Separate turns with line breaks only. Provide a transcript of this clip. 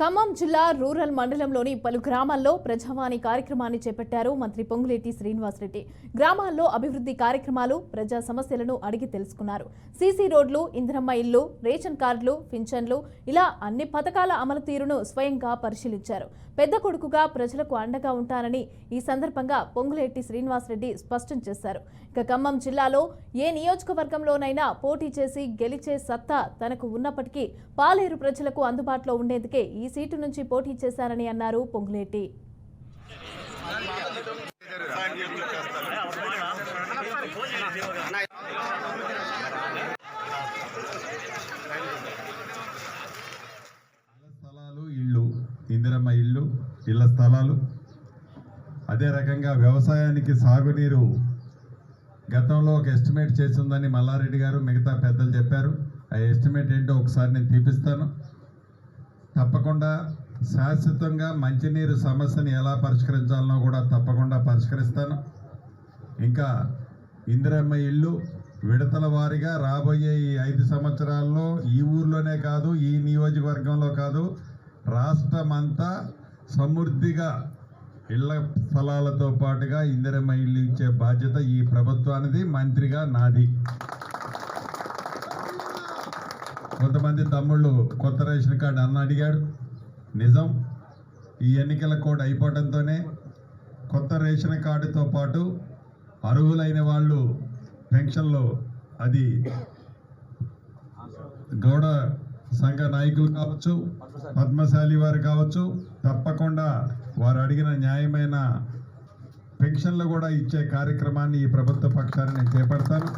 ఖమ్మం జిల్లా రూరల్ మండలంలోని పలు గ్రామాల్లో ప్రజావాణి కార్యక్రమాన్ని చేపట్టారు మంత్రి పొంగులేటి శ్రీనివాసరెడ్డి. గ్రామాల్లో అభివృద్ధి కార్యక్రమాలు ప్రజా సమస్యలను అడిగి తెలుసుకున్నారు. సీసీ రోడ్లు ఇంద్రమ్మ ఇల్లు రేషన్ కార్డులు పింఛన్లు ఇలా అన్ని పథకాల అమలు తీరును స్వయంగా పరిశీలించారు. పెద్ద కొడుకుగా ప్రజలకు అండగా ఉంటానని ఈ సందర్భంగా పొంగులేటి శ్రీనివాసరెడ్డి స్పష్టం చేశారు. ఇక ఖమ్మం జిల్లాలో ఏ నియోజకవర్గంలోనైనా పోటీ చేసి గెలిచే సత్తా తనకు ఉన్నప్పటికీ పాలేరు ప్రజలకు అందుబాటులో ఉండేందుకే ఈ సీటు నుంచి పోటీ చేశారని అన్నారు పొంగులేటి.
స్థలాలు ఇళ్ళు ఇందిరమ్మ ఇళ్ళు ఇళ్ళ స్థలాలు. అదే రకంగా వ్యవసాయానికి సాగునీరు గతంలో ఒక ఎస్టిమేట్ చేసిందని మల్లారెడ్డి గారు మిగతా పెద్దలు చెప్పారు. ఆ ఎస్టిమేట్ ఏంటో ఒకసారి నేను తీపిస్తాను. తప్పకుండా శాశ్వతంగా మంచినీరు సమస్యని ఎలా పరిష్కరించాలనో కూడా తప్పకుండా పరిష్కరిస్తాను. ఇంకా ఇందిరమ్మ ఇల్లు విడతల వారీగా రాబోయే ఈ ఐదు సంవత్సరాల్లో ఈ ఊర్లోనే కాదు ఈ నియోజకవర్గంలో కాదు రాష్ట్రమంతా సమృద్ధిగా ఇళ్ళ స్థలాలతో పాటుగా ఇందిరమ్మ ఇల్లు ఇచ్చే బాధ్యత ఈ ప్రభుత్వానిది మంత్రిగా నాది. కొంతమంది తమ్ముళ్ళు కొత్త రేషన్ కార్డు అన్న అడిగాడు. నిజం ఈ ఎన్నికల కోడ్ అయిపోవడంతోనే కొత్త రేషన్ కార్డుతో పాటు అర్హులైన వాళ్ళు పెన్షన్లు అది గౌడ సంఘ నాయకులు కావచ్చు పద్మశాలి వారు కావచ్చు తప్పకుండా వారు అడిగిన న్యాయమైన పెన్షన్లు కూడా ఇచ్చే కార్యక్రమాన్ని ఈ ప్రభుత్వ పక్షాన్ని నేను చేపడతాను.